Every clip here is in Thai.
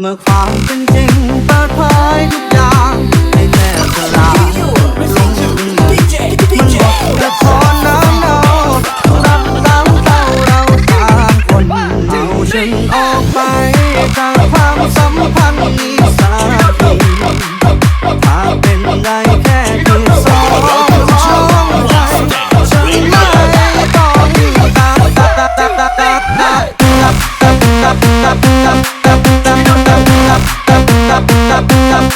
เมื่อความเป็นจริงเปิดเผยทุกอย่างให้แม่สลายลงมันบอกจะพอน้ำเนารับตามเต้าเราต่างคนเอาฉันออกไปจาก up, up.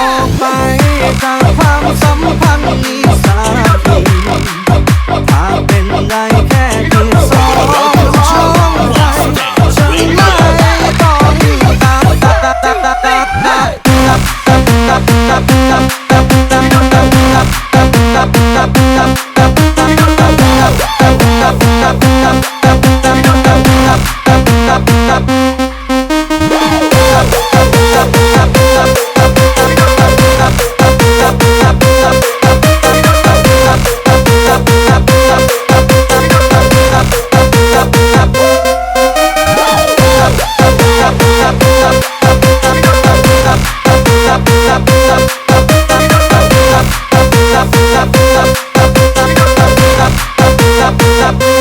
ออกไปจากความสัมพันธ์มีสาะ up.